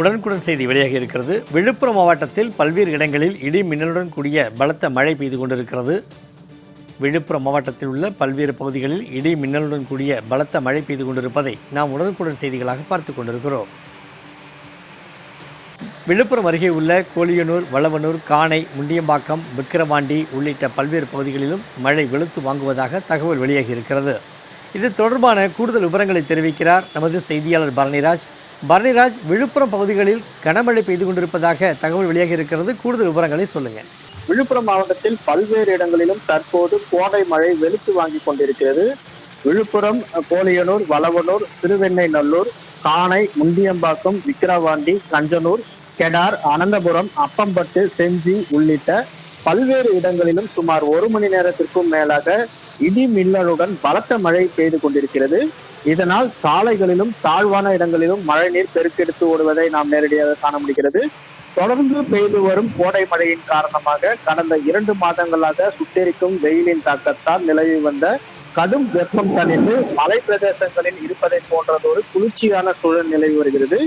உடனுக்குடன் செய்தி வெளியாகி இருக்கிறது. விழுப்புரம் மாவட்டத்தில் பல்வேறு இடங்களில் இடி மின்னலுடன் கூடிய பலத்த மழை பெய்து கொண்டிருக்கிறது. விழுப்புரம் மாவட்டத்தில் உள்ள பல்வேறு பகுதிகளில் இடி மின்னலுடன் கூடிய பலத்த மழை பெய்து கொண்டிருப்பதை நாம் உடனுக்குடன் செய்திகளாக பார்த்து கொண்டிருக்கிறோம். விழுப்புரம் அருகே உள்ள கோலியனூர் வளவனூர் காணை முண்டியம்பாக்கம் விக்கிரவாண்டி உள்ளிட்ட பல்வேறு பகுதிகளிலும் மழை வெளுத்து வாங்குவதாக தகவல் வெளியாகி இருக்கிறது. இது தொடர்பான கூடுதல் விவரங்களை தெரிவிக்கிறார் நமது செய்தியாளர் பரணிராஜ். பரணிராஜ் விழுப்புரம் பகுதிகளில் கனமழை பெய்து கொண்டிருப்பதாக தகவல் வெளியாகி இருக்கிறது கூடுதல் விவரங்களை சொல்லுங்க. விழுப்புரம் மாவட்டத்தில் பல்வேறு இடங்களிலும் தற்போது கோடை மழை வெளுத்து வாங்கி கொண்டிருக்கிறது. விழுப்புரம் கோலியனூர் வளவனூர் திருவெண்ணைநல்லூர் காணை முண்டியம்பாக்கம் விக்கிரவாண்டி கஞ்சனூர் கெடார் அனந்தபுரம் அப்பம்பட்டு செஞ்சி உள்ளிட்ட பல்வேறு இடங்களிலும் சுமார் ஒரு மணி நேரத்திற்கும் மேலாக இடி மின்னலுடன் பலத்த மழை பெய்து கொண்டிருக்கிறது. இதனால் சாலைகளிலும் தாழ்வான இடங்களிலும் மழைநீர் பெருக்கெடுத்து ஓடுவதை நாம் நேரடியாக காண முடிகிறது. தொடர்ந்து பெய்து வரும் கோடை மழையின் காரணமாக கடந்த இரண்டு மாதங்களாக சுட்டெரிக்கும் வெயிலின் தாக்கத்தால் நிலவி வந்த கடும் வெப்பம் தணிந்து மலை பிரதேசங்களில் இருப்பதை போன்றதொரு குளிர்ச்சியான சூழல் நிலவி வருகிறது.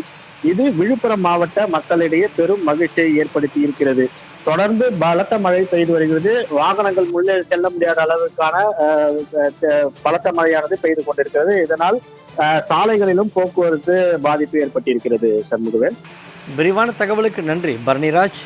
இது விழுப்புரம் மாவட்ட மக்களிடையே பெரும் மகிழ்ச்சியை ஏற்படுத்தி இருக்கிறது. தொடர்ந்து பலத்த மழை பெய்து வருகிறது. வாகனங்கள் உள்ளே செல்ல முடியாத அளவுக்கான அஹ், அஹ், பலத்த மழையானது பெய்து கொண்டிருக்கிறது. இதனால் அஹ், சாலைகளிலும் போக்குவரத்து பாதிப்பு ஏற்பட்டிருக்கிறது சண்முகவேல். விரிவான தகவலுக்கு நன்றி. பரணிராஜ்.